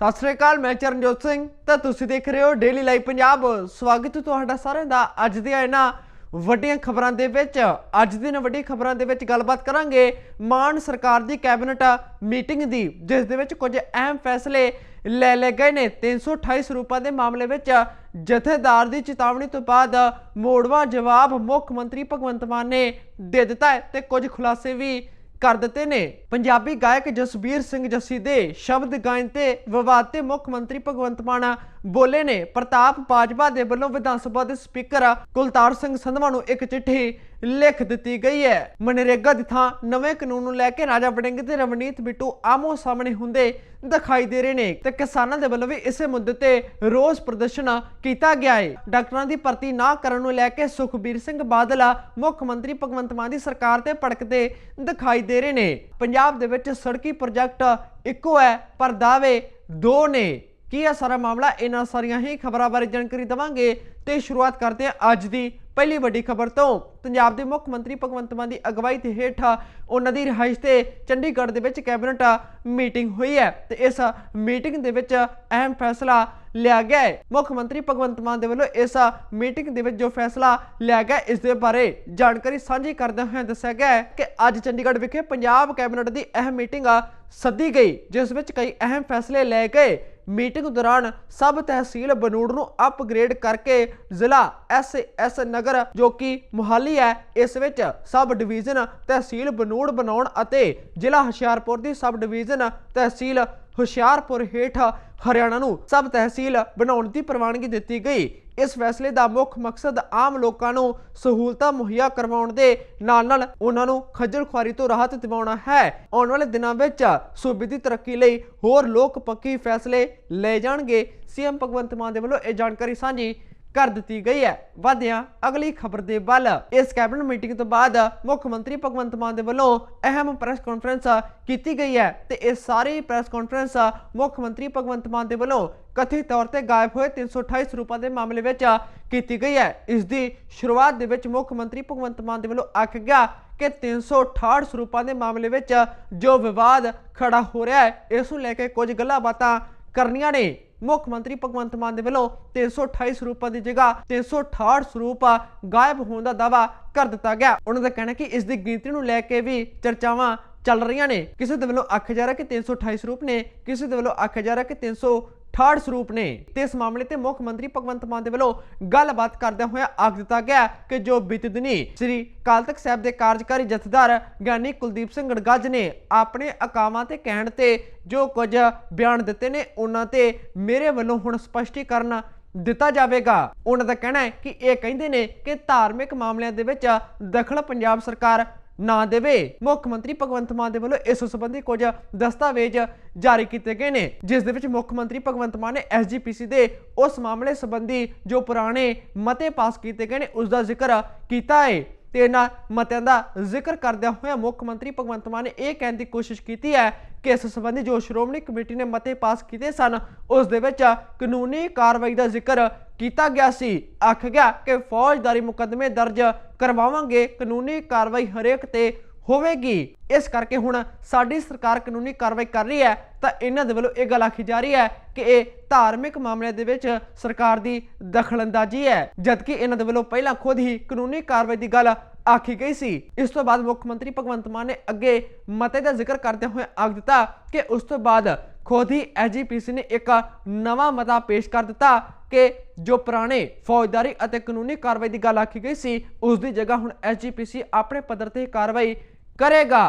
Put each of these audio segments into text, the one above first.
ਸਤਿ ਸ੍ਰੀ ਅਕਾਲ, ਮੈਂ ਚਰਨਜੋਤ ਸਿੰਘ ਤਾਂ ਤੁਸੀਂ ਦੇਖ ਰਹੇ ਹੋ ਡੇਲੀ ਲਾਈਵ ਪੰਜਾਬ ਸਵਾਗਤ ਹੈ ਤੁਹਾਡਾ ਸਾਰਿਆਂ ਦਾ ਅੱਜ ਦੀਆਂ ਇਹਨਾਂ ਵੱਡੀਆਂ ਖਬਰਾਂ ਦੇ ਵਿੱਚ। ਅੱਜ ਦੀਆਂ ਇਹਨਾਂ ਵੱਡੀਆਂ ਖਬਰਾਂ ਦੇ ਵਿੱਚ ਗੱਲਬਾਤ ਕਰਾਂਗੇ ਮਾਨ ਸਰਕਾਰ ਦੀ ਕੈਬਨਿਟ ਮੀਟਿੰਗ ਦੀ, ਜਿਸ ਦੇ ਵਿੱਚ ਕੁਝ ਅਹਿਮ ਫੈਸਲੇ ਲੈ ਲਏ ਗਏ ਨੇ। 328 ਸਰੂਪਾਂ ਦੇ ਮਾਮਲੇ ਵਿੱਚ ਜਥੇਦਾਰ ਦੀ ਚੇਤਾਵਨੀ ਤੋਂ ਬਾਅਦ ਮੋੜਵਾ ਜਵਾਬ ਮੁੱਖ ਮੰਤਰੀ ਭਗਵੰਤ ਮਾਨ ਨੇ ਦੇ ਦਿੱਤਾ ਹੈ ਤੇ ਕੁਝ ਖੁਲਾਸੇ ਵੀ ਕਰ ਦਿੱਤੇ ਨੇ। ਪੰਜਾਬੀ ਗਾਇਕ ਜਸਬੀਰ ਸਿੰਘ ਜੱਸੀ ਦੇ ਸ਼ਬਦ ਗਾਇਨ ਤੇ ਵਿਵਾਦ ਤੇ ਮੁੱਖ ਮੰਤਰੀ ਭਗਵੰਤ ਮਾਨ ਬੋਲੇ ਨੇ। ਪ੍ਰਤਾਪ ਬਾਜਵਾ ਦੇ ਵੱਲੋਂ ਵਿਧਾਨ ਸਭਾ ਦੇ ਸਪੀਕਰ ਕੁਲਤਾਰ ਸਿੰਘ ਸੰਧਵਾ ਨੂੰ ਇੱਕ ਚਿੱਠੀ ਲਿਖ ਦਿੱਤੀ ਗਈ ਹੈ। ਮਨਰੇਗਾ ਦੀ ਥਾਂ ਨਵੇਂ ਕਾਨੂੰਨ ਨੂੰ ਲੈ ਕੇ ਰਾਜਾ ਵੜਿੰਗ ਤੇ ਰਵਨੀਤ ਬਿੱਟੂ ਆਮੋ ਸਾਹਮਣੇ ਹੁੰਦੇ ਦਿਖਾਈ ਦੇ ਰਹੇ ਨੇ ਤੇ ਕਿਸਾਨਾਂ ਦੇ ਵੱਲੋਂ ਵੀ ਇਸੇ ਮੁੱਦੇ ਤੇ ਰੋਸ ਪ੍ਰਦਰਸ਼ਨ ਕੀਤਾ ਗਿਆ ਹੈ। ਡਾਕਟਰਾਂ ਦੀ ਭਰਤੀ ਨਾ ਕਰਨ ਨੂੰ ਲੈ ਕੇ ਸੁਖਬੀਰ ਸਿੰਘ ਬਾਦਲ ਮੁੱਖ ਮੰਤਰੀ ਭਗਵੰਤ ਮਾਨ ਦੀ ਸਰਕਾਰ ਤੇ ਭੜਕਦੇ ਦਿਖਾਈ ਦੇ ਰਹੇ ਨੇ। ਪੰਜਾਬ ਦੇ ਵਿੱਚ ਸੜਕੀ ਪ੍ਰੋਜੈਕਟ ਇੱਕੋ ਹੈ, ਪਰ ਦਾਅਵੇ ਦੋ ਨੇ। ਕੀ ਇਹ ਸਾਰਾ ਮਾਮਲਾ ਇਹਨਾਂ ਸਾਰੀਆਂ ਹੀ ਖਬਰਾਂ ਬਾਰੇ ਜਾਣਕਾਰੀ ਦਵਾਂਗੇ ਤੇ ਸ਼ੁਰੂਆਤ ਕਰਦੇ ਹਾਂ ਅੱਜ ਦੀ ਪਹਿਲੀ ਵੱਡੀ ਖਬਰ ਤੋਂ। ਪੰਜਾਬ ਦੇ ਮੁੱਖ ਮੰਤਰੀ ਭਗਵੰਤ ਮਾਨ ਦੀ ਅਗਵਾਈ ਤੇ ਹੇਠ ਉਹਨਾਂ ਦੀ ਰਿਹਾਇਸ਼ ਤੇ ਚੰਡੀਗੜ੍ਹ ਦੇ ਵਿੱਚ ਕੈਬਨਿਟ ਮੀਟਿੰਗ ਹੋਈ ਹੈ ਤੇ ਇਸ ਮੀਟਿੰਗ ਦੇ ਵਿੱਚ ਅਹਿਮ ਫੈਸਲਾ ਲਿਆ ਗਿਆ ਹੈ। ਮੁੱਖ ਮੰਤਰੀ ਭਗਵੰਤ ਮਾਨ ਦੇ ਵੱਲੋਂ ਇਸ ਮੀਟਿੰਗ ਦੇ ਵਿੱਚ ਜੋ ਫੈਸਲਾ ਲਿਆ ਗਿਆ, ਇਸ ਦੇ ਬਾਰੇ ਜਾਣਕਾਰੀ ਸਾਂਝੀ ਕਰਦੇ ਹੋਏ ਦੱਸਿਆ ਗਿਆ ਹੈ ਕਿ ਅੱਜ ਚੰਡੀਗੜ੍ਹ ਵਿਖੇ ਪੰਜਾਬ ਕੈਬਨਿਟ ਦੀ ਅਹਿਮ ਮੀਟਿੰਗ ਸੱਦੀ ਗਈ, ਜਿਸ ਵਿੱਚ ਕਈ ਅਹਿਮ ਫੈਸਲੇ ਲਏ ਗਏ। ਮੀਟਿੰਗ ਦੌਰਾਨ ਸਬ ਤਹਿਸੀਲ ਬਨੂੜ ਨੂੰ ਅਪਗ੍ਰੇਡ ਕਰਕੇ ਜ਼ਿਲ੍ਹਾ ਐਸ ਨਗਰ ਜੋ ਕਿ ਮੁਹਾਲੀ ਹੈ, ਇਸ ਵਿੱਚ ਸਬ ਡਿਵੀਜ਼ਨ ਤਹਿਸੀਲ ਬਨੂੜ ਬਣਾਉਣ ਅਤੇ ਜ਼ਿਲ੍ਹਾ ਹੁਸ਼ਿਆਰਪੁਰ ਦੀ ਸਬ ਡਿਵੀਜ਼ਨ ਤਹਿਸੀਲ ਹੁਸ਼ਿਆਰਪੁਰ ਹੇਠ ਹਰਿਆਣਾ ਨੂੰ ਸਬ ਤਹਿਸੀਲ ਬਣਾਉਣ ਦੀ ਪ੍ਰਵਾਨਗੀ ਦਿੱਤੀ ਗਈ। ਇਸ ਫੈਸਲੇ ਦਾ ਮੁੱਖ ਮਕਸਦ ਆਮ ਲੋਕਾਂ ਨੂੰ ਸਹੂਲਤਾਂ ਮੁਹੱਈਆ ਕਰਵਾਉਣ ਦੇ ਨਾਲ ਨਾਲ ਉਹਨਾਂ ਨੂੰ ਖੱਜਲ ਖੁਆਰੀ ਤੋਂ ਰਾਹਤ ਦਿਵਾਉਣਾ ਹੈ। ਆਉਣ ਵਾਲੇ ਦਿਨਾਂ ਵਿੱਚ ਸੂਬੇ ਦੀ ਤਰੱਕੀ ਲਈ ਹੋਰ ਲੋਕ ਪੱਕੀ ਫੈਸਲੇ ਲਏ ਜਾਣਗੇ। ਸੀਐਮ ਭਗਵੰਤ ਮਾਨ ਦੇ ਵੱਲੋਂ ਇਹ ਜਾਣਕਾਰੀ ਸਾਂਝੀ ਕਰ ਦਿੱਤੀ ਗਈ ਹੈ। ਵਧਿਆ, ਅਗਲੀ ਖਬਰ ਦੇ ਵੱਲ। ਇਸ ਕੈਬਨਿਟ ਮੀਟਿੰਗ ਤੋਂ ਬਾਅਦ ਮੁੱਖ ਮੰਤਰੀ ਭਗਵੰਤ ਮਾਨ ਦੇ ਵੱਲੋਂ ਅਹਿਮ ਪ੍ਰੈਸ ਕਾਨਫਰੰਸ ਕੀਤੀ ਗਈ ਹੈ ਤੇ ਇਹ ਸਾਰੀ ਪ੍ਰੈਸ ਕਾਨਫਰੰਸ ਮੁੱਖ ਮੰਤਰੀ ਭਗਵੰਤ ਮਾਨ ਦੇ ਵੱਲੋਂ ਕਥਿਤ ਤੌਰ ਤੇ ਗਾਇਬ ਹੋਏ 328 ਸਰੂਪਾਂ ਦੇ ਮਾਮਲੇ ਵਿੱਚ ਕੀਤੀ ਗਈ ਹੈ। ਇਸ ਦੀ ਸ਼ੁਰੂਆਤ ਦੇ ਵਿੱਚ ਮੁੱਖ ਮੰਤਰੀ ਭਗਵੰਤ ਮਾਨ ਦੇ ਵੱਲੋਂ ਆਖਿਆ ਗਿਆ ਕਿ 368 ਸਰੂਪਾਂ ਦੇ ਮਾਮਲੇ ਵਿੱਚ ਜੋ ਵਿਵਾਦ ਖੜਾ ਹੋ ਰਿਹਾ ਹੈ, ਇਸ ਨੂੰ ਲੈ ਕੇ ਕੁਝ ਗੱਲਾਂ ਬਾਤਾਂ ਕਰਨੀਆਂ ਨੇ। ਮੁੱਖ ਮੰਤਰੀ ਭਗਵੰਤ ਮਾਨ ਦੇ ਵੱਲੋਂ 328 ਸਰੂਪਾਂ ਦੀ ਜਗ੍ਹਾ 368 ਸਰੂਪ ਗਾਇਬ ਹੋਣ ਦਾ ਦਾਵਾ ਕਰ ਦਿੱਤਾ ਗਿਆ। ਉਹਨਾਂ ਦਾ ਕਹਿਣਾ ਕਿ ਇਸ ਦੀ ਗਿਣਤੀ ਨੂੰ ਲੈ ਕੇ ਵੀ ਚਰਚਾਵਾਂ ਚੱਲ ਰਹੀਆਂ ਨੇ। ਕਿਸੇ ਦੇ ਵੱਲੋਂ ਆਖਿਆ ਜਾ ਰਿਹਾ ਕਿ 328 ਸਰੂਪ ਨੇ, ਕਿਸੇ ਦੇ ਵੱਲੋਂ ਆਖਿਆ ਜਾ ਰਿਹਾ ਕਿ 368 ਸਰੂਪ ਨੇ ਤੇ ਇਸ ਮਾਮਲੇ ਤੇ ਮੁੱਖ ਮੰਤਰੀ ਭਗਵੰਤ ਮਾਨ ਦੇ ਵੱਲੋਂ ਗੱਲਬਾਤ ਕਰਦਿਆਂ ਹੋਇਆ ਆਖ ਦਿੱਤਾ ਗਿਆ ਕਿ ਜੋ ਬੀਤੇ ਦਿਨੀ ਸ੍ਰੀ ਕਾਲ ਤਖਤ ਸਾਹਿਬ ਦੇ ਕਾਰਜਕਾਰੀ ਜਥੇਦਾਰ ਗਿਆਨੀ ਕੁਲਦੀਪ ਸਿੰਘ ਗੜਗੱਜ ਨੇ ਆਪਣੇ ਅਕਾਵਾਂ ਤੇ ਕਹਿਣ ਤੇ ਜੋ ਕੁਝ ਬਿਆਨ ਦਿੱਤੇ ਨੇ, ਉਹਨਾਂ ਤੇ ਮੇਰੇ ਵੱਲੋਂ ਹੁਣ ਸਪਸ਼ਟੀਕਰਨ ਦਿੱਤਾ ਜਾਵੇਗਾ। ਉਹਨਾਂ ਦਾ ਕਹਿਣਾ ਹੈ ਕਿ ਇਹ ਕਹਿੰਦੇ ਨੇ ਕਿ ਧਾਰਮਿਕ ਮਾਮਲਿਆਂ ਦੇ ਵਿੱਚ ਦਖਲ ਪੰਜਾਬ ਸਰਕਾਰ ਨਾ ਦੇਵੇ। ਮੁੱਖ ਮੰਤਰੀ ਭਗਵੰਤ ਮਾਨ ਦੇ ਵੱਲੋਂ ਇਸ ਸੰਬੰਧੀ ਕੁਝ ਦਸਤਾਵੇਜ਼ ਜਾਰੀ ਕੀਤੇ ਗਏ ਨੇ, ਜਿਸ ਦੇ ਵਿੱਚ ਮੁੱਖ ਮੰਤਰੀ ਭਗਵੰਤ ਮਾਨ ਨੇ ਐਸਜੀਪੀਸੀ ਦੇ ਉਸ ਮਾਮਲੇ ਸੰਬੰਧੀ ਜੋ ਪੁਰਾਣੇ ਮਤੇ ਪਾਸ ਕੀਤੇ ਗਏ ਨੇ ਉਸ ਦਾ ਜ਼ਿਕਰ ਕੀਤਾ ਹੈ ਤੇ ਇਹਨਾਂ ਮਤਿਆਂ ਦਾ ਜ਼ਿਕਰ ਕਰਦਿਆਂ ਹੋਇਆ ਮੁੱਖ ਮੰਤਰੀ ਭਗਵੰਤ ਮਾਨ ਨੇ ਇਹ ਕਹਿਣ ਦੀ ਕੋਸ਼ਿਸ਼ ਕੀਤੀ ਹੈ ਕਿ ਇਸ ਸੰਬੰਧੀ ਜੋ ਸ਼੍ਰੋਮਣੀ ਕਮੇਟੀ ਨੇ ਮਤੇ ਪਾਸ ਕੀਤੇ ਸਨ, ਉਸ ਦੇ ਵਿੱਚ ਕਾਨੂੰਨੀ ਕਾਰਵਾਈ ਦਾ ਜ਼ਿਕਰ ਕੀਤਾ ਗਿਆ ਸੀ। ਆਖ ਗਿਆ ਕਿ ਫੌਜਦਾਰੀ ਮੁਕੱਦਮੇ ਦਰਜ ਕਰਵਾਵਾਂਗੇ। ਕਾਨੂੰਨੀ ਕਾਰਵਾਈ ਹਰੇਕ ਤੇ ਹੋਵੇਗੀ। ਇਸ ਕਰਕੇ ਹੁਣ ਸਾਡੀ ਸਰਕਾਰ ਕਾਨੂੰਨੀ ਕਾਰਵਾਈ ਕਰ ਰਹੀ ਹੈ ਤਾਂ ਇਹਨਾਂ ਦੇ ਵੱਲੋਂ ਇਹ ਗੱਲ ਆਖੀ ਜਾ ਰਹੀ ਹੈ ਕਿ ਇਹ ਧਾਰਮਿਕ ਮਾਮਲਿਆਂ ਦੇ ਵਿੱਚ ਸਰਕਾਰ ਦੀ ਦਖਲਅੰਦਾਜ਼ੀ ਹੈ, ਜਦਕਿ ਇਹਨਾਂ ਦੇ ਵੱਲੋਂ ਪਹਿਲਾਂ ਖੁਦ ਹੀ ਕਾਨੂੰਨੀ ਕਾਰਵਾਈ ਦੀ ਗੱਲ ਆਖੀ ਗਈ ਸੀ। ਇਸ ਤੋਂ ਬਾਅਦ ਮੁੱਖ ਮੰਤਰੀ ਭਗਵੰਤ ਮਾਨ ਨੇ ਅੱਗੇ ਮਤੇ ਦਾ ਜ਼ਿਕਰ ਕਰਦੇ ਹੋਏ ਆਖ ਦਿੱਤਾ ਕਿ ਉਸ ਤੋਂ ਬਾਅਦ ਖੁਦ ਹੀ ਐਜੀਪੀਸੀ ਨੇ ਇੱਕ ਨਵਾਂ ਮਤਾ ਪੇਸ਼ ਕਰ ਦਿੱਤਾ ਕਿ ਜੋ ਪੁਰਾਣੇ ਫੌਜਦਾਰੀ ਅਤੇ ਕਾਨੂੰਨੀ ਕਾਰਵਾਈ ਦੀ ਗੱਲ ਆਖੀ ਗਈ ਸੀ, ਉਸ ਦੀ ਜਗ੍ਹਾ ਹੁਣ ਐਜੀਪੀਸੀ ਆਪਣੇ ਪੱਧਰ ਤੇ ਕਾਰਵਾਈ ਕਰੇਗਾ।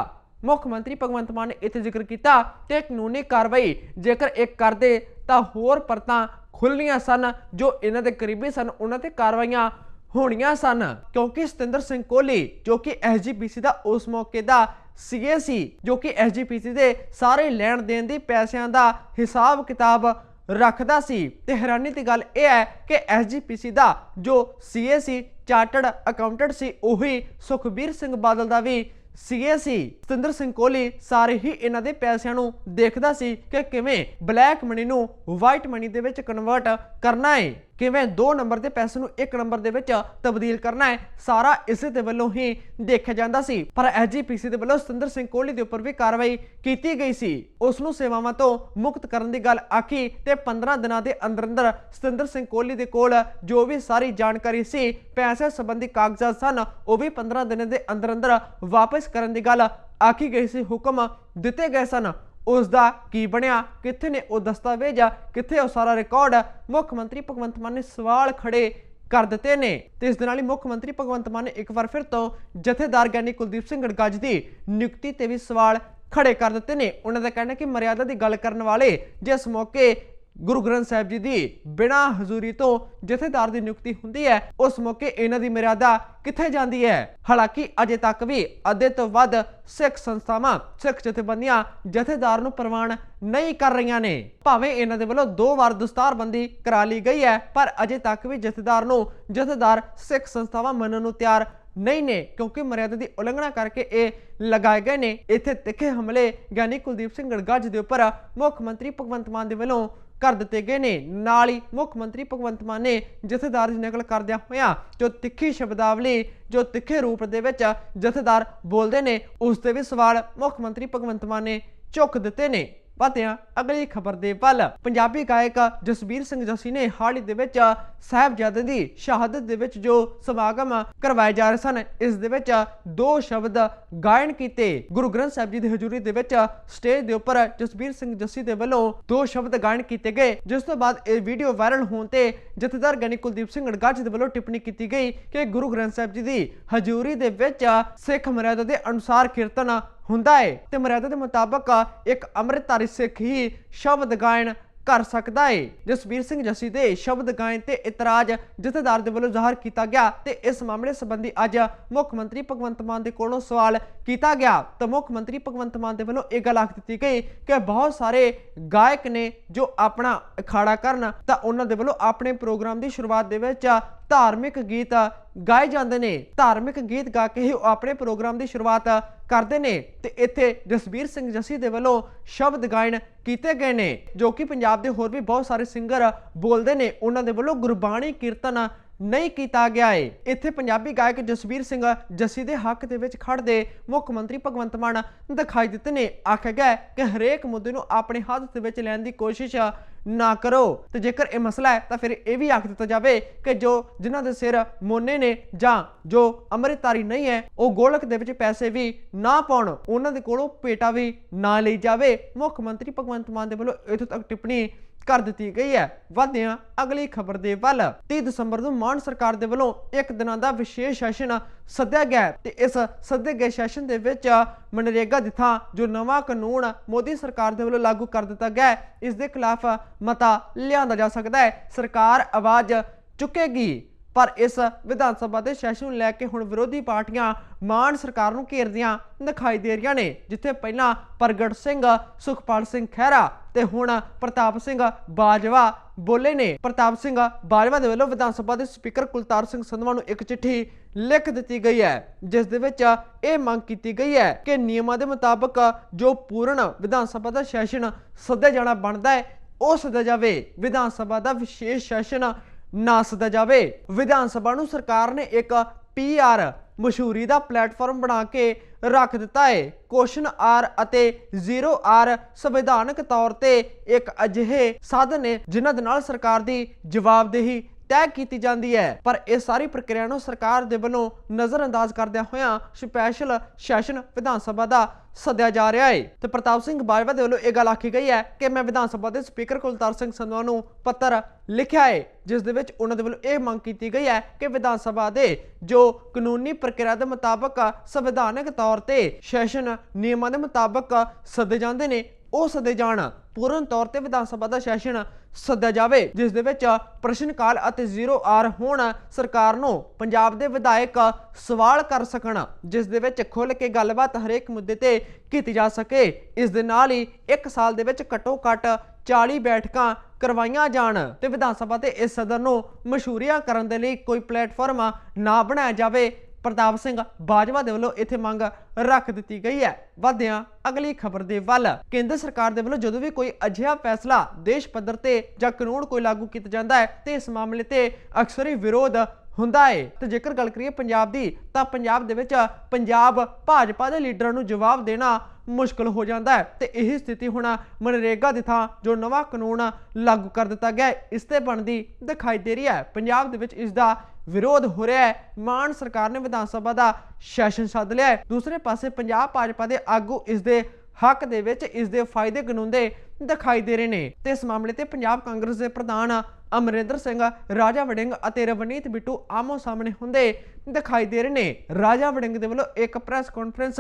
ਮੁੱਖ ਮੰਤਰੀ ਭਗਵੰਤ ਮਾਨ ਨੇ ਇੱਥੇ ਜ਼ਿਕਰ ਕੀਤਾ ਕਿ ਕਾਨੂੰਨੀ ਕਾਰਵਾਈ ਜੇਕਰ ਇਹ ਕਰਦੇ ਤਾਂ ਹੋਰ ਪਰਤਾਂ ਖੁੱਲਣੀਆਂ ਸਨ, ਜੋ ਇਹਨਾਂ ਦੇ ਕਰੀਬੀ ਸਨ, ਉਹਨਾਂ ਤੇ ਕਾਰਵਾਈਆਂ ਹੋਣੀਆਂ ਸਨ। ਕਿਉਂਕਿ ਸਤਿੰਦਰ ਸਿੰਘ ਕੋਹਲੀ, ਜੋ ਕਿ ਐਸਜੀਪੀਸੀ ਦਾ ਉਸ ਮੌਕੇ ਦਾ ਸੀਏ ਸੀ, ਜੋ ਕਿ ਐਸਜੀਪੀਸੀ ਦੇ ਸਾਰੇ ਲੈਣ ਦੇਣ ਦੇ ਪੈਸਿਆਂ ਦਾ ਹਿਸਾਬ ਕਿਤਾਬ ਰੱਖਦਾ ਸੀ। ਤੇ ਹੈਰਾਨੀ ਦੀ ਗੱਲ ਇਹ ਹੈ ਕਿ ਐਸਜੀਪੀਸੀ ਦਾ ਜੋ ਸੀਏ ਸੀ, ਚਾਰਟਰਡ ਅਕਾਊਂਟੈਂਟ ਸੀ, ਉਹੀ ਸੁਖਬੀਰ ਸਿੰਘ ਬਾਦਲ ਦਾ ਵੀ ਸੀਏ ਸੀ ਸਤਿੰਦਰ ਸਿੰਘ ਕੋਹਲੀ ਸਾਰੇ ਹੀ ਇਹਨਾਂ ਦੇ ਪੈਸਿਆਂ ਨੂੰ ਦੇਖਦਾ ਸੀ ਕਿ ਕਿਵੇਂ ਬਲੈਕ ਮਨੀ ਨੂੰ ਵਾਈਟ ਮਨੀ ਦੇ ਵਿੱਚ ਕਨਵਰਟ ਕਰਨਾ ਹੈ ਕਿਵੇਂ 2 ਨੰਬਰ ਦੇ ਪੈਸੇ ਨੂੰ 1 ਨੰਬਰ ਦੇ ਵਿੱਚ ਤਬਦੀਲ ਕਰਨਾ ਹੈ, ਸਾਰਾ ਇਸੇ ਦੇ ਵੱਲੋਂ ਹੀ ਦੇਖਿਆ ਜਾਂਦਾ ਸੀ। ਪਰ ਐਜੀਪੀਸੀ ਦੇ ਵੱਲੋਂ ਸਤਿੰਦਰ ਸਿੰਘ ਕੋਹਲੀ ਦੇ ਉੱਪਰ ਵੀ ਕਾਰਵਾਈ ਕੀਤੀ ਗਈ ਸੀ। ਉਸ ਨੂੰ ਸੇਵਾਵਾਂ ਤੋਂ ਮੁਕਤ ਕਰਨ ਦੀ ਗੱਲ ਆਖੀ ਤੇ 15 ਦਿਨਾਂ ਦੇ ਅੰਦਰ ਅੰਦਰ ਸਤਿੰਦਰ ਸਿੰਘ ਕੋਹਲੀ ਦੇ ਕੋਲ ਜੋ ਵੀ ਸਾਰੀ ਜਾਣਕਾਰੀ ਸੀ, ਪੈਸੇ ਸੰਬੰਧੀ ਕਾਗਜ਼ਾਤ ਸਨ, ਉਹ ਵੀ 15 ਦਿਨਾਂ ਦੇ ਅੰਦਰ ਅੰਦਰ ਵਾਪਸ ਕਰਨ ਦੀ ਗੱਲ ਆਖੀ ਗਈ ਸੀ। ਹੁਕਮ ਦਿੱਤੇ ਗਏ ਸਨ। ਉਸ ਦਾ ਕੀ ਬਣਿਆ, ਕਿੱਥੇ ਨੇ ਉਹ ਦਸਤਾਵੇਜ਼ ਆ ਕਿੱਥੇ ਉਹ ਸਾਰਾ ਰਿਕਾਰਡ ਮੁੱਖ ਮੰਤਰੀ ਭਗਵੰਤ ਮਾਨ ਨੇ ਸਵਾਲ ਖੜੇ ਕਰ ਦਿੱਤੇ ਨੇ। ਤੇ ਇਸ ਦੇ ਨਾਲ ਹੀ ਮੁੱਖ ਮੰਤਰੀ ਭਗਵੰਤ ਮਾਨ ਨੇ ਇੱਕ ਵਾਰ ਫਿਰ ਤੋਂ ਜਥੇਦਾਰ ਗਿਆਨੀ ਕੁਲਦੀਪ ਸਿੰਘ ਗੜਗੱਜ ਦੀ ਨਿਯੁਕਤੀ ਤੇ ਵੀ ਸਵਾਲ ਖੜੇ ਕਰ ਦਿੱਤੇ ਨੇ। ਉਹਨਾਂ ਦਾ ਕਹਿਣਾ ਕਿ ਮਰਿਆਦਾ ਦੀ ਗੱਲ ਕਰਨ ਵਾਲੇ ਜਿਸ ਮੌਕੇ ਗੁਰੂ ਗ੍ਰੰਥ ਸਾਹਿਬ ਜੀ ਦੀ ਬਿਨਾਂ ਹਜ਼ੂਰੀ ਤੋਂ ਜਥੇਦਾਰ ਦੀ ਨਿਯੁਕਤੀ ਹੁੰਦੀ ਹੈ, ਉਸ ਮੌਕੇ ਇਹਨਾਂ ਦੀ ਮਰਿਆਦਾ ਕਿੱਥੇ ਜਾਂਦੀ ਹੈ? ਹਾਲਾਂਕਿ ਅਜੇ ਤੱਕ ਵੀ ਅੱਧੇ ਤੋਂ ਵੱਧ ਸਿੱਖ ਸੰਸਥਾਵਾਂ, ਸਿੱਖ ਜਥੇਬੰਦੀਆਂ ਜਥੇਦਾਰ ਨੂੰ ਪ੍ਰਵਾਨ ਨਹੀਂ ਕਰ ਰਹੀਆਂ ਨੇ। ਭਾਵੇਂ ਇਹਨਾਂ ਦੇ ਵੱਲੋਂ ਦੋ ਵਾਰ ਦਸਤਾਰਬੰਦੀ ਕਰਾ ਲਈ ਗਈ ਹੈ, ਪਰ ਅਜੇ ਤੱਕ ਵੀ ਜਥੇਦਾਰ ਨੂੰ ਜਥੇਦਾਰ ਸਿੱਖ ਸੰਸਥਾਵਾਂ ਮੰਨਣ ਨੂੰ ਤਿਆਰ ਨਹੀਂ ਨੇ, ਕਿਉਂਕਿ ਮਰਿਆਦਾ ਦੀ ਉਲੰਘਣਾ ਕਰਕੇ ਇਹ ਲਗਾਏ ਗਏ ਨੇ। ਇੱਥੇ ਤਿੱਖੇ ਹਮਲੇ ਗਿਆਨੀ ਕੁਲਦੀਪ ਸਿੰਘ ਗੜਗੱਜ ਦੇ ਉੱਪਰ ਮੁੱਖ ਮੰਤਰੀ ਭਗਵੰਤ ਮਾਨ ਦੇ ਵੱਲੋਂ ਕਰ ਦਿੱਤੇ ਗਏ ਨੇ। ਨਾਲ ਹੀ ਮੁੱਖ ਮੰਤਰੀ ਭਗਵੰਤ ਮਾਨ ਨੇ ਜਥੇਦਾਰ ਦੀ ਨਕਲ ਕਰਦਿਆਂ ਹੋਇਆਂ ਜੋ ਤਿੱਖੀ ਸ਼ਬਦਾਵਲੀ, ਜੋ ਤਿੱਖੇ ਰੂਪ ਦੇ ਵਿੱਚ ਜਥੇਦਾਰ ਬੋਲਦੇ ਨੇ, ਉਸ ਤੇ ਵੀ ਸਵਾਲ ਮੁੱਖ ਮੰਤਰੀ ਭਗਵੰਤ ਮਾਨ ਨੇ ਚੁੱਕ ਦਿੱਤੇ ਨੇ। ਪਤਿਆਂ ਅਗਲੀ ਖਬਰ ਦੇ ਪਲ ਪੰਜਾਬੀ ਗਾਇਕ ਜਸਬੀਰ ਸਿੰਘ ਜੱਸੀ ਨੇ ਹਾਲ ਹੀ ਦੇ ਵਿੱਚ ਸਾਹਿਬਜ਼ਾਦੇ ਦੀ ਸ਼ਹਾਦਤ ਦੇ ਵਿੱਚ ਜੋ ਸਮਾਗਮ ਕਰਵਾਏ ਜਾ ਰਹੇ ਸਨ, ਇਸ ਦੇ ਵਿੱਚ ਦੋ ਸ਼ਬਦ ਗਾਇਨ ਕੀਤੇ। ਗੁਰੂ ਗ੍ਰੰਥ ਸਾਹਿਬ ਜੀ ਦੀ ਹਜ਼ੂਰੀ ਦੇ ਵਿੱਚ ਸਟੇਜ ਦੇ ਉੱਪਰ ਜਸਬੀਰ ਸਿੰਘ ਜੱਸੀ ਦੇ ਵੱਲੋਂ ਦੋ ਸ਼ਬਦ ਗਾਇਨ ਕੀਤੇ ਗਏ। ਜਿਸ ਤੋਂ ਬਾਅਦ ਇਹ ਵੀਡੀਓ ਵਾਇਰਲ ਹੋਣ ਤੇ ਜਥੇਦਾਰ ਗਨੀ ਕੁਲਦੀਪ ਸਿੰਘ ਅੜਗੱਜ ਦੇ ਵੱਲੋਂ ਟਿੱਪਣੀ ਕੀਤੀ ਗਈ ਕਿ ਗੁਰੂ ਗ੍ਰੰਥ ਸਾਹਿਬ ਜੀ ਦੀ ਹਜ਼ੂਰੀ ਦੇ ਵਿੱਚ ਸਿੱਖ ਮਰਿਆਦਾ ਦੇ ਅਨੁਸਾਰ ਕੀਰਤਨ ਹੁੰਦਾ ਹੈ ਤੇ ਮਰਿਆਦਾ ਦੇ ਮੁਤਾਬਕ ਇੱਕ ਅੰਮ੍ਰਿਤਧਾਰੀ ਸਿੱਖ ਹੀ ਸ਼ਬਦ ਗਾਇਨ ਕਰ ਸਕਦਾ ਹੈ ਜਸਬੀਰ ਸਿੰਘ ਜੱਸੀ ਦੇ ਸ਼ਬਦ ਗਾਇਨ ਤੇ ਇਤਰਾਜ਼ ਜਥੇਦਾਰ ਦੇ ਵੱਲੋਂ ਜ਼ਾਹਰ ਕੀਤਾ ਗਿਆ ਤੇ ਇਸ ਮਾਮਲੇ ਸੰਬੰਧੀ ਅੱਜ ਮੁੱਖ ਮੰਤਰੀ ਭਗਵੰਤ ਮਾਨ ਦੇ ਕੋਲੋਂ ਸਵਾਲ ਕੀਤਾ ਗਿਆ। ਤਾਂ ਮੁੱਖ ਮੰਤਰੀ ਭਗਵੰਤ ਮਾਨ ਦੇ ਵੱਲੋਂ ਇਹ ਗੱਲ ਆਖ ਦਿੱਤੀ ਗਈ ਕਿ ਬਹੁਤ ਸਾਰੇ ਗਾਇਕ ਨੇ ਜੋ ਆਪਣਾ ਅਖਾੜਾ ਕਰਨ, ਤਾਂ ਉਹਨਾਂ ਦੇ ਵੱਲੋਂ ਆਪਣੇ ਪ੍ਰੋਗਰਾਮ ਦੀ ਸ਼ੁਰੂਆਤ ਦੇ ਵਿੱਚ ਧਾਰਮਿਕ ਗੀਤ ਗਾਏ ਜਾਂਦੇ ਨੇ। ਧਾਰਮਿਕ ਗੀਤ ਗਾ ਕੇ ਹੀ ਉਹ ਆਪਣੇ ਪ੍ਰੋਗਰਾਮ ਦੀ ਸ਼ੁਰੂਆਤ ਕਰਦੇ ਨੇ ਤੇ ਇੱਥੇ ਜਸਬੀਰ ਸਿੰਘ ਜੱਸੀ ਦੇ ਵੱਲੋਂ ਸ਼ਬਦ ਗਾਇਨ ਕੀਤੇ ਗਏ ਨੇ, ਜੋ ਕਿ ਪੰਜਾਬ ਦੇ ਹੋਰ ਵੀ ਬਹੁਤ ਸਾਰੇ ਸਿੰਗਰ ਬੋਲਦੇ ਨੇ। ਉਹਨਾਂ ਦੇ ਵੱਲੋਂ ਗੁਰਬਾਣੀ ਕੀਰਤਨ ਨਹੀਂ ਕੀਤਾ ਗਿਆ ਏ। ਇੱਥੇ ਪੰਜਾਬੀ ਗਾਇਕ ਜਸਬੀਰ ਸਿੰਘ ਜੱਸੀ ਦੇ ਹੱਕ ਦੇ ਵਿੱਚ ਖੜਦੇ ਮੁੱਖ ਮੰਤਰੀ ਭਗਵੰਤ ਮਾਨ ਦਿਖਾਈ ਦਿੱਤੇ ਨੇ। ਆਖਿਆ ਗਿਆ ਕਿ ਹਰੇਕ ਮੁੱਦੇ ਨੂੰ ਆਪਣੇ ਹੱਥ ਦੇ ਵਿੱਚ ਲੈਣ ਦੀ ਕੋਸ਼ਿਸ਼ ਨਾ ਕਰੋ। ਤੇ ਜੇਕਰ ਇਹ ਮਸਲਾ ਹੈ, ਤਾਂ ਫਿਰ ਇਹ ਵੀ ਆਖ ਦਿੱਤਾ ਜਾਵੇ ਕਿ ਜੋ ਜਿਨ੍ਹਾਂ ਦੇ ਸਿਰ ਮੋਨੇ ਨੇ ਜਾਂ ਜੋ ਅੰਮ੍ਰਿਤਧਾਰੀ ਨਹੀਂ ਹੈ, ਉਹ ਗੋਲਕ ਦੇ ਵਿੱਚ ਪੈਸੇ ਵੀ ਨਾ ਪਾਉਣ, ਉਹਨਾਂ ਦੇ ਕੋਲੋਂ ਪੇਟਾ ਵੀ ਨਾ ਲਈ ਜਾਵੇ। ਮੁੱਖ ਮੰਤਰੀ ਭਗਵੰਤ ਮਾਨ ਦੇ ਵੱਲੋਂ ਇਥੋਂ ਤੱਕ ਟਿੱਪਣੀ ਕਰ ਦਿੱਤੀ ਗਈ ਹੈ। ਵਧਿਆਂ ਅਗਲੀ ਖਬਰ ਦੇ ਵੱਲ। 30 ਦਸੰਬਰ ਨੂੰ ਮਾਨ ਸਰਕਾਰ ਦੇ ਵੱਲੋਂ ਇੱਕ ਦਿਨਾਂ ਦਾ ਵਿਸ਼ੇਸ਼ ਸੈਸ਼ਨ ਸੱਦਿਆ ਗਿਆ ਹੈ। ਤੇ ਇਸ ਸੱਦੇ ਗਏ ਸੈਸ਼ਨ ਦੇ ਵਿੱਚ ਮਨਰੇਗਾ ਦੀ ਥਾਂ ਜੋ ਨਵਾਂ ਕਾਨੂੰਨ ਮੋਦੀ ਸਰਕਾਰ ਦੇ ਵੱਲੋਂ ਲਾਗੂ ਕਰ ਦਿੱਤਾ ਗਿਆ ਇਸ ਦੇ ਖਿਲਾਫ ਮਤਾ ਲਿਆਂਦਾ ਜਾ ਸਕਦਾ ਹੈ। ਸਰਕਾਰ ਆਵਾਜ਼ ਚੁੱਕੇਗੀ, ਪਰ ਇਸ ਵਿਧਾਨ ਸਭਾ ਦੇ ਸੈਸ਼ਨ ਨੂੰ ਲੈ ਕੇ ਹੁਣ ਵਿਰੋਧੀ ਪਾਰਟੀਆਂ ਮਾਨ ਸਰਕਾਰ ਨੂੰ ਘੇਰਦੀਆਂ ਦਿਖਾਈ ਦੇ ਰਹੀਆਂ ਨੇ, ਜਿੱਥੇ ਪਹਿਲਾਂ ਪ੍ਰਗਟ ਸਿੰਘ, ਸੁਖਪਾਲ ਸਿੰਘ ਖਹਿਰਾ ਤੇ ਹੁਣ ਪ੍ਰਤਾਪ ਸਿੰਘ ਬਾਜਵਾ ਬੋਲੇ ਨੇ। ਪ੍ਰਤਾਪ ਸਿੰਘ ਬਾਜਵਾ ਦੇ ਵੱਲੋਂ ਵਿਧਾਨ ਸਭਾ ਦੇ ਸਪੀਕਰ ਕੁਲਤਾਰ ਸਿੰਘ ਸੰਧਵਾ ਨੂੰ ਇੱਕ ਚਿੱਠੀ ਲਿਖ ਦਿੱਤੀ ਗਈ ਹੈ, ਜਿਸ ਦੇ ਵਿੱਚ ਇਹ ਮੰਗ ਕੀਤੀ ਗਈ ਹੈ ਕਿ ਨਿਯਮਾਂ ਦੇ ਮੁਤਾਬਕ ਜੋ ਪੂਰਨ ਵਿਧਾਨ ਸਭਾ ਦਾ ਸੈਸ਼ਨ ਸੱਦਿਆ ਜਾਣਾ ਬਣਦਾ ਹੈ ਉਹ ਸੱਦਿਆ ਜਾਵੇ, ਵਿਧਾਨ ਸਭਾ ਦਾ ਵਿਸ਼ੇਸ਼ ਸੈਸ਼ਨ ਨਾ ਸੱਦਿਆ ਜਾਵੇ। ਵਿਧਾਨ ਸਭਾ ਨੂੰ ਸਰਕਾਰ ਨੇ ਇੱਕ ਪੀਆਰ ਮਸ਼ਹੂਰੀ ਦਾ ਪਲੇਟਫਾਰਮ ਬਣਾ ਕੇ ਰੱਖ ਦਿੱਤਾ ਹੈ। ਕੁਐਸਚਨ ਆਰ ਅਤੇ 0 ਆਰ ਸੰਵਿਧਾਨਕ ਤੌਰ ਤੇ ਇੱਕ ਅਜਿਹੇ ਸਾਧਨ ਨੇ ਜਿਨ੍ਹਾਂ ਦੇ ਨਾਲ ਸਰਕਾਰ ਦੀ ਜਵਾਬਦੇਹੀ ਤੈਅ ਕੀਤੀ ਜਾਂਦੀ ਹੈ। ਪਰ ਇਹ ਸਾਰੀ ਪ੍ਰਕਿਰਿਆ ਨੂੰ ਸਰਕਾਰ ਦੇ ਵੱਲੋਂ ਨਜ਼ਰਅੰਦਾਜ਼ ਕਰਦਿਆਂ ਹੋਇਆਂ ਸਪੈਸ਼ਲ ਸੈਸ਼ਨ ਵਿਧਾਨ ਸਭਾ ਦਾ ਸੱਦਿਆ ਜਾ ਰਿਹਾ ਹੈ ਤੇ ਪ੍ਰਤਾਪ ਸਿੰਘ ਬਾਜਵਾ ਦੇ ਵੱਲੋਂ ਇਹ ਗੱਲ ਆਖੀ ਗਈ ਹੈ ਕਿ ਮੈਂ ਵਿਧਾਨ ਸਭਾ ਦੇ ਸਪੀਕਰ ਕੁਲਤਾਰ ਸਿੰਘ ਸੰਧਵਾ ਨੂੰ ਪੱਤਰ ਲਿਖਿਆ ਹੈ ਜਿਸ ਦੇ ਵਿੱਚ ਉਹਨਾਂ ਦੇ ਵੱਲੋਂ ਇਹ ਮੰਗ ਕੀਤੀ ਗਈ ਹੈ ਕਿ ਵਿਧਾਨ ਸਭਾ ਦੇ ਜੋ ਕਾਨੂੰਨੀ ਪ੍ਰਕਿਰਿਆ ਦੇ ਮੁਤਾਬਕ ਸੰਵਿਧਾਨਕ ਤੌਰ ਤੇ ਸੈਸ਼ਨ ਨਿਯਮਾਂ ਦੇ ਮੁਤਾਬਕ ਸੱਦੇ ਜਾਂਦੇ ਨੇ ਉਹ ਸੱਦੇ ਜਾਣ। ਪੂਰਨ ਤੌਰ ਤੇ ਵਿਧਾਨ ਸਭਾ ਦਾ ਸੈਸ਼ਨ ਸੱਦਿਆ ਜਾਵੇ, ਜਿਸ ਦੇ ਵਿੱਚ ਪ੍ਰਸ਼ਨ ਕਾਲ ਅਤੇ ਜ਼ੀਰੋ ਆਰ ਹੋਣ ਸਰਕਾਰ ਨੂੰ ਪੰਜਾਬ ਦੇ ਵਿਧਾਇਕ ਸਵਾਲ ਕਰ ਸਕਣ, ਜਿਸ ਦੇ ਵਿੱਚ ਖੁੱਲ ਕੇ ਗੱਲਬਾਤ ਹਰੇਕ ਮੁੱਦੇ ਤੇ ਕੀਤੀ ਜਾ ਸਕੇ। ਇਸ ਦੇ ਨਾਲ ਹੀ 1 ਸਾਲ ਦੇ ਵਿੱਚ ਘੱਟੋ ਘੱਟ 40 ਬੈਠਕਾਂ ਕਰਵਾਈਆਂ ਜਾਣ ਤੇ ਵਿਧਾਨ ਸਭਾ ਤੇ ਇਸ ਸਦਨ ਨੂੰ ਮਸ਼ਹੂਰੀਆਂ ਕਰਨ ਦੇ ਲਈ ਕੋਈ ਪਲੇਟਫਾਰਮ ਨਾ ਬਣਾਇਆ ਜਾਵੇ। ਪ੍ਰਤਾਪ ਸਿੰਘ ਬਾਜਵਾ ਦੇ ਵੱਲੋਂ ਇੱਥੇ ਮੰਗ ਰੱਖ ਦਿੱਤੀ ਗਈ ਹੈ। ਵਧਿਆਂ ਅਗਲੀ ਖਬਰ ਦੇ ਵੱਲ, ਕੇਂਦਰ ਸਰਕਾਰ ਦੇ ਵੱਲੋਂ ਜਦੋਂ ਵੀ ਕੋਈ ਅਜਿਹਾ ਫੈਸਲਾ ਦੇਸ਼ ਪੱਧਰ ਤੇ ਜਾਂ ਕਾਨੂੰਨ ਕੋਈ ਲਾਗੂ ਕੀਤਾ ਜਾਂਦਾ ਹੈ, ਤੇ ਇਸ ਮਾਮਲੇ ਤੇ ਅਕਸਰ ਹੀ ਵਿਰੋਧ ਹੁੰਦਾ ਹੈ ਤੇ ਜੇਕਰ ਗੱਲ ਕਰੀਏ ਪੰਜਾਬ ਦੀ, ਤਾਂ ਪੰਜਾਬ ਦੇ ਵਿੱਚ ਪੰਜਾਬ ਭਾਜਪਾ ਦੇ ਲੀਡਰਾਂ ਨੂੰ ਜਵਾਬ ਦੇਣਾ ਮੁਸ਼ਕਲ ਹੋ ਜਾਂਦਾ ਹੈ ਤੇ ਇਹ ਸਥਿਤੀ ਹੁਣ ਮਨਰੇਗਾ ਦੀ ਥਾਂ ਜੋ ਨਵਾਂ ਕਾਨੂੰਨ ਲਾਗੂ ਕਰ ਦਿੱਤਾ ਗਿਆ ਇਸ ਤੇ ਬਣਦੀ ਦਿਖਾਈ ਦੇ ਰਹੀ ਹੈ ਪੰਜਾਬ ਦੇ ਵਿੱਚ ਇਸ ਦਾ ਵਿਰੋਧ ਹੋ ਰਿਹਾ ਹੈ ਮਾਨ ਸਰਕਾਰ ਨੇ ਵਿਧਾਨ ਸਭਾ ਦਾ ਸੈਸ਼ਨ ਸੱਦ ਲਿਆ ਹੈ ਦੂਸਰੇ ਪਾਸੇ ਪੰਜਾਬ ਭਾਜਪਾ ਦੇ ਆਗੂ ਇਸ ਦੇ ਹੱਕ ਦੇ ਵਿੱਚ ਇਸ ਦੇ ਫਾਇਦੇ ਗਿਣਾਉਂਦੇ ਦਿਖਾਈ ਦੇ ਰਹੇ ਨੇ। ਤੇ ਇਸ ਮਾਮਲੇ ਤੇ ਪੰਜਾਬ ਕਾਂਗਰਸ ਦੇ ਪ੍ਰਧਾਨ ਅਮਰਿੰਦਰ ਸਿੰਘ, ਰਾਜਾ ਵੜਿੰਗ ਅਤੇ ਰਵਨੀਤ ਬਿੱਟੂ ਆਮੋ ਸਾਹਮਣੇ ਹੁੰਦੇ ਦਿਖਾਈ ਦੇ ਰਹੇ ਨੇ। ਰਾਜਾ ਵੜਿੰਗ ਦੇ ਵੱਲੋਂ ਇੱਕ ਪ੍ਰੈਸ ਕਾਨਫਰੰਸ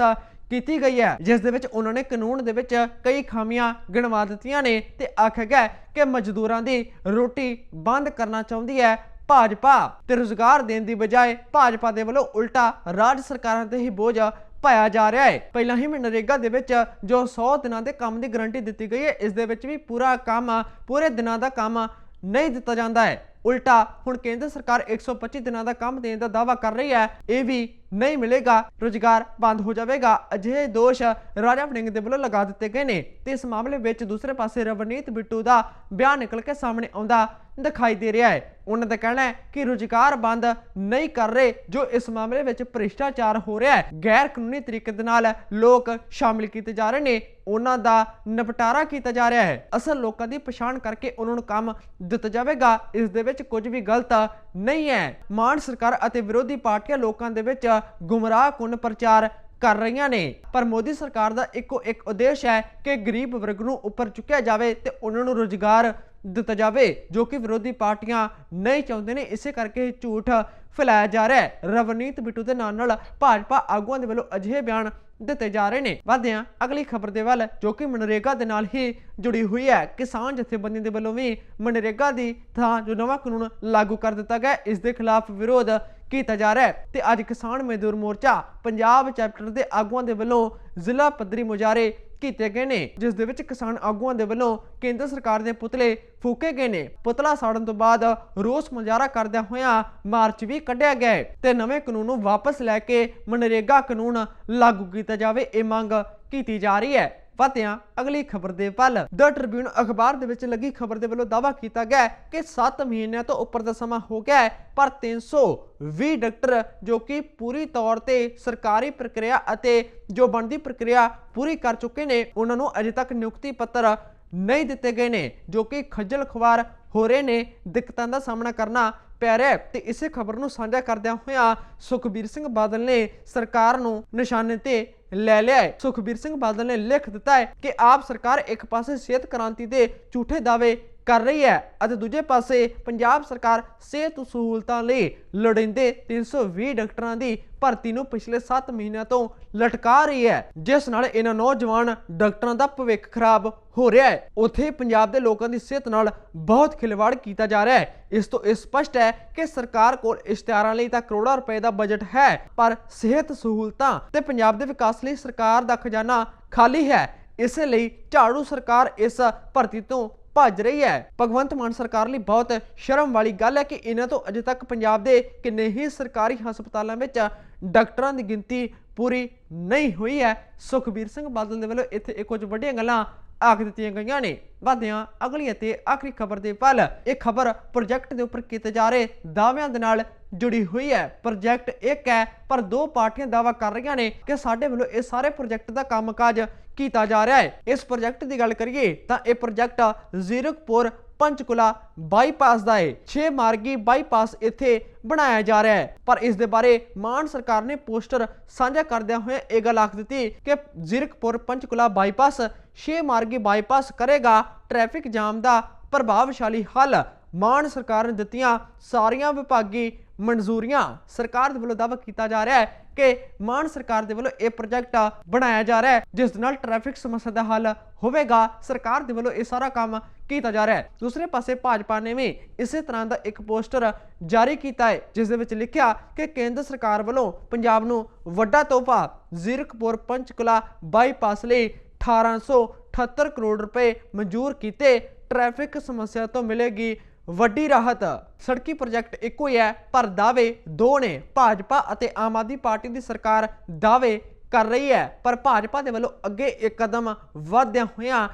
ਕੀਤੀ ਗਈ ਹੈ, ਜਿਸ ਦੇ ਵਿੱਚ ਉਹਨਾਂ ਨੇ ਕਾਨੂੰਨ ਦੇ ਵਿੱਚ ਕਈ ਖਾਮੀਆਂ ਗਿਣਵਾ ਦਿੱਤੀਆਂ ਨੇ ਤੇ ਆਖਿਆ ਗਿਆ ਕਿ ਮਜ਼ਦੂਰਾਂ ਦੀ ਰੋਟੀ ਬੰਦ ਕਰਨਾ ਚਾਹੁੰਦੀ ਹੈ ਭਾਜਪਾ ਤੇ ਰੁਜ਼ਗਾਰ ਦੇਣ ਦੀ ਬਜਾਏ ਭਾਜਪਾ ਦੇ ਵੱਲੋਂ ਉਲਟਾ ਰਾਜ ਸਰਕਾਰਾਂ ਤੇ ਹੀ ਬੋਝ ਪਾਇਆ ਜਾ ਰਿਹਾ ਹੈ। ਪਹਿਲਾਂ ਹੀ ਮਨਰੇਗਾ ਦੇ ਵਿੱਚ ਜੋ 100 ਦਿਨਾਂ ਦੇ ਕੰਮ ਦੀ ਗਾਰੰਟੀ ਦਿੱਤੀ ਗਈ ਹੈ, ਇਸ ਦੇ ਵਿੱਚ ਵੀ ਪੂਰਾ ਕੰਮ, ਪੂਰੇ ਦਿਨਾਂ ਦਾ ਕੰਮ ਨਹੀਂ ਦਿੱਤਾ ਜਾਂਦਾ ਹੈ। ਉਲਟਾ ਹੁਣ ਕੇਂਦਰ ਸਰਕਾਰ 125 ਦਿਨਾਂ ਦਾ ਕੰਮ ਦੇਣ ਦਾ ਦਾਅਵਾ ਕਰ ਰਹੀ ਹੈ। ਇਹ ਵੀ ਨਹੀਂ ਮਿਲੇਗਾ, ਰੁਜ਼ਗਾਰ ਬੰਦ ਹੋ ਜਾਵੇਗਾ। ਅਜਿਹੇ ਦੋਸ਼ ਰਾਜਾ ਵੜਿੰਗ ਦੇ ਵੱਲੋਂ ਲਗਾ ਦਿੱਤੇ ਗਏ ਨੇ। ਤੇ ਇਸ ਮਾਮਲੇ ਵਿੱਚ ਦੂਸਰੇ ਪਾਸੇ ਰਵਨੀਤ ਬਿੱਟੂ ਦਾ ਬਿਆਨ ਨਿਕਲ ਕੇ ਸਾਹਮਣੇ ਆਉਂਦਾ ਦਿਖਾਈ ਦੇ ਰਿਹਾ ਹੈ। ਉਹਨਾਂ ਦਾ ਕਹਿਣਾ ਹੈ ਕਿ ਰੁਜ਼ਗਾਰ ਬੰਦ ਨਹੀਂ ਕਰ ਰਹੇ, ਜੋ ਇਸ ਮਾਮਲੇ ਵਿੱਚ ਭ੍ਰਿਸ਼ਟਾਚਾਰ ਹੋ ਰਿਹਾ ਹੈ। ਗੈਰ ਕਾਨੂੰਨੀ ਤਰੀਕੇ ਦੇ ਨਾਲ ਲੋਕ ਸ਼ਾਮਿਲ ਕੀਤੇ ਜਾ ਰਹੇ ਨੇ। ਉਹਨਾਂ ਦਾ ਨਿਪਟਾਰਾ ਕੀਤਾ ਜਾ ਰਿਹਾ ਹੈ। ਅਸਲ ਲੋਕਾਂ ਦੀ ਪਛਾਣ ਕਰਕੇ ਉਹਨਾਂ ਨੂੰ ਕੰਮ ਦਿੱਤਾ ਜਾਵੇਗਾ। ਇਸ ਦੇ ਵਿੱਚ ਕੁਝ ਵੀ ਗਲਤ ਨਹੀਂ ਹੈ। ਮਾਨ ਸਰਕਾਰ ਅਤੇ ਵਿਰੋਧੀ ਪਾਰਟੀਆਂ ਲੋਕਾਂ ਦੇ ਵਿੱਚ ਗੁੰਮਰਾਹਕੁੰਨ ਪ੍ਰਚਾਰ ਕਰ ਰਹੀਆਂ ਨੇ। ਪਰ ਮੋਦੀ ਸਰਕਾਰ ਦਾ ਇੱਕੋ ਇੱਕ ਉਦੇਸ਼ ਹੈ ਕਿ ਗਰੀਬ ਵਰਗ ਨੂੰ ਉੱਪਰ ਚੁੱਕਿਆ ਜਾਵੇ ਤੇ ਉਹਨਾਂ ਨੂੰ ਰੋਜ਼ਗਾਰ ਦਿੱਤਾ ਜਾਵੇ, ਜੋ ਕਿ ਵਿਰੋਧੀ ਪਾਰਟੀਆਂ ਨਹੀਂ ਚਾਹੁੰਦੇ ਨੇ। ਇਸੇ ਕਰਕੇ ਝੂਠ ਫੈਲਾਇਆ ਜਾ ਰਿਹਾ ਹੈ। ਰਵਨੀਤ ਬਿੱਟੂ ਦੇ ਨਾਲ ਨਾਲ ਭਾਜਪਾ ਆਗੂਆਂ ਦੇ ਵੱਲੋਂ ਅਜਿਹੇ ਬਿਆਨ ਦਿੱਤੇ ਜਾ ਰਹੇ ਨੇ। ਵਧਦੇ ਹਾਂ ਅਗਲੀ ਖਬਰ ਦੇ ਵੱਲ ਜੋ ਕਿ ਮਨਰੇਗਾ ਦੇ ਨਾਲ ਹੀ ਜੁੜੀ ਹੋਈ ਹੈ। ਕਿਸਾਨ ਜਥੇਬੰਦੀਆਂ ਦੇ ਵੱਲੋਂ ਵੀ ਮਨਰੇਗਾ ਦੀ ਥਾਂ ਜੋ ਨਵਾਂ ਕਾਨੂੰਨ ਲਾਗੂ ਕਰ ਦਿੱਤਾ ਗਿਆ ਹੈ, ਇਸ ਦੇ ਖਿਲਾਫ ਵਿਰੋਧ ਕੀਤਾ ਜਾ ਰਿਹਾ ਹੈ। ਤੇ ਅੱਜ ਕਿਸਾਨ ਮਜ਼ਦੂਰ ਮੋਰਚਾ ਪੰਜਾਬ ਚੈਪਟਰ ਦੇ ਆਗੂਆਂ ਦੇ ਵੱਲੋਂ ਜ਼ਿਲ੍ਹਾ ਪੱਧਰੀ ਮੁਜ਼ਾਰੇ ਕੀਤੇ ਗਏ ਨੇ, ਜਿਸ ਦੇ ਵਿੱਚ ਕਿਸਾਨ ਆਗੂਆਂ ਦੇ ਵੱਲੋਂ ਕੇਂਦਰ ਸਰਕਾਰ ਦੇ ਪੁਤਲੇ ਫੂਕੇ ਗਏ ਨੇ। ਪੁਤਲਾ ਸਾੜਨ ਤੋਂ ਬਾਅਦ ਰੋਸ ਮੁਜ਼ਾਹਰਾ ਕਰਦਿਆਂ ਹੋਇਆਂ ਮਾਰਚ ਵੀ ਕੱਢਿਆ ਗਿਆ ਤੇ ਨਵੇਂ ਕਾਨੂੰਨ ਨੂੰ ਵਾਪਸ ਲੈ ਕੇ ਮਨਰੇਗਾ ਕਾਨੂੰਨ ਲਾਗੂ ਕੀਤਾ ਜਾਵੇ, ਇਹ ਮੰਗ ਕੀਤੀ ਜਾ ਰਹੀ ਹੈ। ਫਤਿਆਂ ਅਗਲੀ ਖਬਰ ਦੇ ਵੱਲ। ਦ ਟ੍ਰਿਬਿਊਨ ਅਖਬਾਰ ਦੇ ਵਿੱਚ ਲੱਗੀ ਖਬਰ ਦੇ ਵੱਲੋਂ ਦਾਅਵਾ ਕੀਤਾ ਗਿਆ ਕਿ 7 ਮਹੀਨਿਆਂ ਤੋਂ ਉੱਪਰ ਦਾ ਸਮਾਂ ਹੋ ਗਿਆ ਹੈ, ਪਰ 320 ਡਾਕਟਰ ਜੋ ਕਿ ਪੂਰੀ ਤੌਰ ਤੇ ਸਰਕਾਰੀ ਪ੍ਰਕਿਰਿਆ ਅਤੇ ਜੋ ਬਣਦੀ ਪ੍ਰਕਿਰਿਆ ਪੂਰੀ ਕਰ ਚੁੱਕੇ ਨੇ, ਉਹਨਾਂ ਨੂੰ ਅਜੇ ਤੱਕ ਨਿਯੁਕਤੀ ਪੱਤਰ ਨਹੀਂ ਦਿੱਤੇ ਗਏ ਨੇ, ਜੋ ਕਿ ਖੱਜਲ ਖਵਾਰ ਹੋ ਰਹੇ ਨੇ, ਦਿੱਕਤਾਂ ਦਾ ਸਾਹਮਣਾ ਕਰਨਾ ਪੈ ਰਿਹਾ ਹੈ। ਤੇ ਇਸੇ ਖਬਰ ਨੂੰ ਸਾਂਝਾ ਕਰਦਿਆਂ ਹੋਇਆਂ ਸੁਖਬੀਰ ਸਿੰਘ ਬਾਦਲ ਨੇ ਸਰਕਾਰ ਨੂੰ ਨਿਸ਼ਾਨੇ ਤੇ ਲੈ ਲਿਆ ਹੈ। ਸੁਖਬੀਰ ਸਿੰਘ ਬਾਦਲ ਨੇ ਲਿਖ ਦਿੱਤਾ ਹੈ ਕਿ ਆਪ ਸਰਕਾਰ ਇੱਕ ਪਾਸੇ ਸਿਹਤ ਕ੍ਰਾਂਤੀ ਦੇ ਝੂਠੇ ਦਾਅਵੇ ਕਰ ਰਹੀ ਹੈ। ਅਤੇ ਦੂਜੇ ਪਾਸੇ ਪੰਜਾਬ ਸਰਕਾਰ ਸਿਹਤ ਸਹੂਲਤਾਂ ਲਈ ਲੋੜੀਂਦੇ 320 ਡਾਕਟਰਾਂ ਦੀ ਭਰਤੀ ਨੂੰ ਪਿਛਲੇ 7 ਮਹੀਨਿਆਂ ਤੋਂ ਲਟਕਾ ਰਹੀ ਹੈ, ਜਿਸ ਨਾਲ ਇਹਨਾਂ ਨੌਜਵਾਨ ਡਾਕਟਰਾਂ ਦਾ ਭਵਿੱਖ ਖਰਾਬ ਹੋ ਰਿਹਾ ਹੈ। ਉਥੇ ਪੰਜਾਬ ਦੇ ਲੋਕਾਂ ਦੀ ਸਿਹਤ ਨਾਲ ਬਹੁਤ ਖਿਲਵਾੜ ਕੀਤਾ ਜਾ ਰਿਹਾ ਹੈ। ਇਸ ਤੋਂ ਇਹ ਸਪਸ਼ਟ ਹੈ ਕਿ ਸਰਕਾਰ ਕੋਲ ਇਸ਼ਤਿਹਾਰਾਂ ਲਈ ਤਾਂ ਕਰੋੜਾਂ ਰੁਪਏ ਦਾ ਬਜਟ ਹੈ, ਪਰ ਸਿਹਤ ਸਹੂਲਤਾਂ ਤੇ ਪੰਜਾਬ ਦੇ ਵਿਕਾਸ ਲਈ ਸਰਕਾਰ ਦਾ ਖਜ਼ਾਨਾ ਖਾਲੀ ਹੈ। ਇਸੇ ਲਈ ਝਾੜੂ ਸਰਕਾਰ ਇਸ ਭਰਤੀ ਤੋਂ ਭੱਜ ਰਹੀ ਹੈ। ਭਗਵੰਤ ਮਾਨ ਸਰਕਾਰ ਲਈ ਬਹੁਤ ਸ਼ਰਮ ਵਾਲੀ ਗੱਲ ਹੈ ਕਿ ਇਹਨਾਂ ਤੋਂ ਅਜੇ ਤੱਕ ਪੰਜਾਬ ਦੇ ਕਿੰਨੇ ਹੀ ਸਰਕਾਰੀ ਹਸਪਤਾਲਾਂ ਵਿੱਚ ਡਾਕਟਰਾਂ ਦੀ ਗਿਣਤੀ ਪੂਰੀ ਨਹੀਂ ਹੋਈ ਹੈ। ਸੁਖਬੀਰ ਸਿੰਘ ਬਾਦਲ ਦੇ ਵੱਲੋਂ ਇੱਥੇ ਇਹ ਕੁਝ ਵੱਡੀਆਂ ਗੱਲਾਂ ਆਖ ਦਿੱਤੀਆਂ ਗਈਆਂ ਨੇ। ਵਧਿਆਂ ਅਗਲੀ ਅਤੇ ਆਖਰੀ ਖਬਰ ਦੇ ਪਲ ਇਹ ਖਬਰ ਪ੍ਰੋਜੈਕਟ ਦੇ ਉੱਪਰ ਕੀਤੇ ਜਾ ਰਹੇ ਦਾਅਵਿਆਂ ਦੇ ਨਾਲ ਜੁੜੀ ਹੋਈ ਹੈ। ਪ੍ਰੋਜੈਕਟ ਇੱਕ ਹੈ, ਪਰ ਦੋ ਪਾਰਟੀਆਂ ਦਾਅਵਾ ਕਰ ਰਹੀਆਂ ਨੇ ਕਿ ਸਾਡੇ ਵੱਲੋਂ ਇਹ ਸਾਰੇ ਪ੍ਰੋਜੈਕਟ ਦਾ ਕੰਮਕਾਜ ਕੀਤਾ ਜਾ ਰਿਹਾ ਹੈ। ਇਸ ਪ੍ਰੋਜੈਕਟ ਦੀ ਗੱਲ ਕਰੀਏ ਤਾਂ ਇਹ ਪ੍ਰੋਜੈਕਟ ਜ਼ੀਰਕਪੁਰ ਪੰਚਕੁਲਾ ਬਾਈਪਾਸ ਦਾ ਹੈ। 6 ਮਾਰਗੀ ਬਾਈਪਾਸ ਇੱਥੇ ਬਣਾਇਆ ਜਾ ਰਿਹਾ ਹੈ। ਪਰ ਇਸ ਦੇ ਬਾਰੇ ਮਾਨ ਸਰਕਾਰ ਨੇ ਪੋਸਟਰ ਸਾਂਝਾ ਕਰਦਿਆਂ ਹੋਇਆਂ ਇਹ ਗੱਲ ਆਖ ਦਿੱਤੀ ਕਿ ਜ਼ੀਰਕਪੁਰ ਪੰਚਕੁਲਾ ਬਾਈਪਾਸ 6 ਮਾਰਗੀ ਬਾਈਪਾਸ ਕਰੇਗਾ। ਟ੍ਰੈਫਿਕ ਜਾਮ ਦਾ ਪ੍ਰਭਾਵਸ਼ਾਲੀ ਹੱਲ ਮਾਨ ਸਰਕਾਰ ਨੇ ਦਿੱਤੀਆਂ ਸਾਰੀਆਂ ਵਿਭਾਗੀ ਮਨਜ਼ੂਰੀਆਂ ਸਰਕਾਰ ਦੇ ਵੱਲੋਂ ਦਾਅਵਾ ਕੀਤਾ ਜਾ ਰਿਹਾ ਹੈ ਕਿ ਮਾਨ ਸਰਕਾਰ ਦੇ ਵੱਲੋਂ ਇਹ ਪ੍ਰੋਜੈਕਟ ਬਣਾਇਆ ਜਾ ਰਿਹਾ ਹੈ, ਜਿਸ ਨਾਲ ਟ੍ਰੈਫਿਕ ਸਮੱਸਿਆ ਦਾ ਹੱਲ ਹੋਵੇਗਾ। ਸਰਕਾਰ ਦੇ ਵੱਲੋਂ ਇਹ ਸਾਰਾ ਕੰਮ ਕੀਤਾ ਜਾ ਰਿਹਾ ਹੈ। ਦੂਸਰੇ ਪਾਸੇ ਭਾਜਪਾ ਨੇ ਵੀ ਇਸੇ ਤਰ੍ਹਾਂ ਦਾ ਇੱਕ ਪੋਸਟਰ ਜਾਰੀ ਕੀਤਾ ਹੈ, ਜਿਸ ਦੇ ਵਿੱਚ ਲਿਖਿਆ ਕਿ ਕੇਂਦਰ ਸਰਕਾਰ ਵੱਲੋਂ ਪੰਜਾਬ ਨੂੰ ਵੱਡਾ ਤੋਹਫਾ ਜ਼ੀਰਕਪੁਰ ਪੰਚਕੁਲਾ ਬਾਈਪਾਸ ਲਈ 1878 ਕਰੋੜ ਰੁਪਏ ਮਨਜ਼ੂਰ ਕੀਤੇ। ਟ੍ਰੈਫਿਕ ਸਮੱਸਿਆ ਤੋਂ ਮਿਲੇਗੀ ਵੱਡੀ ਰਾਹਤ। ਸੜਕੀ ਪ੍ਰੋਜੈਕਟ ਇੱਕੋ ਹੀ ਹੈ, ਪਰ ਦਾਅਵੇ ਦੋ ਨੇ। ਭਾਜਪਾ ਅਤੇ ਆਮ ਆਦਮੀ ਪਾਰਟੀ ਦੀ ਸਰਕਾਰ ਦਾਅਵੇ ਕਰ ਰਹੀ ਹੈ, ਪਰ ਭਾਜਪਾ ਦੇ ਵੱਲੋਂ ਅੱਗੇ ਇੱਕ ਕਦਮ ਵਧਦਿਆਂ ਹੋਇਆਂ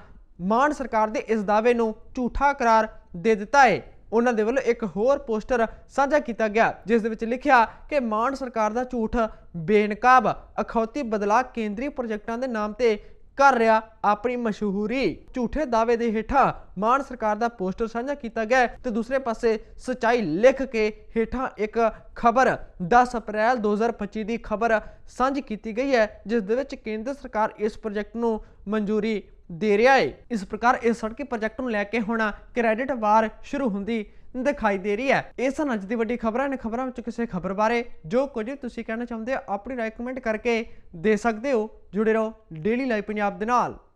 ਮਾਨ ਸਰਕਾਰ ਦੇ ਇਸ ਦਾਅਵੇ ਨੂੰ ਝੂਠਾ ਕਰਾਰ ਦੇ ਦਿੱਤਾ ਹੈ ਉਹਨਾਂ ਦੇ ਵੱਲੋਂ ਇੱਕ ਹੋਰ ਪੋਸਟਰ ਸਾਂਝਾ ਕੀਤਾ ਗਿਆ, ਜਿਸ ਦੇ ਵਿੱਚ ਲਿਖਿਆ ਕਿ ਮਾਨ ਸਰਕਾਰ ਦਾ ਝੂਠ ਬੇਨਕਾਬ, ਅਖੌਤੀ ਬਦਲਾਅ ਕੇਂਦਰੀ ਪ੍ਰੋਜੈਕਟਾਂ ਦੇ ਨਾਮ ਤੇ ਕਰ ਰਿਹਾ ਆਪਣੀ ਮਸ਼ਹੂਰੀ। ਝੂਠੇ ਦਾਅਵੇ ਦੇ ਹੇਠਾਂ ਮਾਨ ਸਰਕਾਰ ਦਾ ਪੋਸਟਰ ਸਾਂਝਾ ਕੀਤਾ ਗਿਆ ਹੈ ਤੇ ਦੂਸਰੇ ਪਾਸੇ ਸਚਾਈ ਲਿਖ ਕੇ ਹੇਠਾਂ ਇੱਕ ਖਬਰ 10 ਅਪ੍ਰੈਲ 2025 ਦੀ ਖਬਰ ਸਾਂਝੀ ਕੀਤੀ ਗਈ ਹੈ, ਜਿਸ ਦੇ ਵਿੱਚ ਕੇਂਦਰ ਸਰਕਾਰ ਇਸ ਪ੍ਰੋਜੈਕਟ ਨੂੰ ਮਨਜ਼ੂਰੀ ਦੇ ਰਿਹਾ ਹੈ। ਇਸ ਪ੍ਰਕਾਰ ਇਸ ਸੜਕੀ ਪ੍ਰੋਜੈਕਟ ਨੂੰ ਲੈ ਕੇ ਹੁਣ ਕ੍ਰੈਡਿਟ ਵਾਰ ਸ਼ੁਰੂ ਹੁੰਦੀ ਦਿਖਾਈ ਦੇ ਰਹੀ ਹੈ। ਇਹ ਸਨ ਅੱਜ ਦੀ ਵੱਡੀ ਖਬਰਾਂ। ਨੇ ਖਬਰਾਂ ਵਿੱਚ ਕਿਸੇ ਖਬਰ ਬਾਰੇ ਜੋ ਕੁਝ ਤੁਸੀਂ ਕਹਿਣਾ ਚਾਹੁੰਦੇ ਹੋ, ਆਪਣੀ ਰਾਏ ਕਮੈਂਟ ਕਰਕੇ ਦੇ ਸਕਦੇ ਹੋ। ਜੁੜੇ ਰਹੋ ਡੇਲੀ ਲਾਈਵ ਪੰਜਾਬ ਦੇ ਨਾਲ।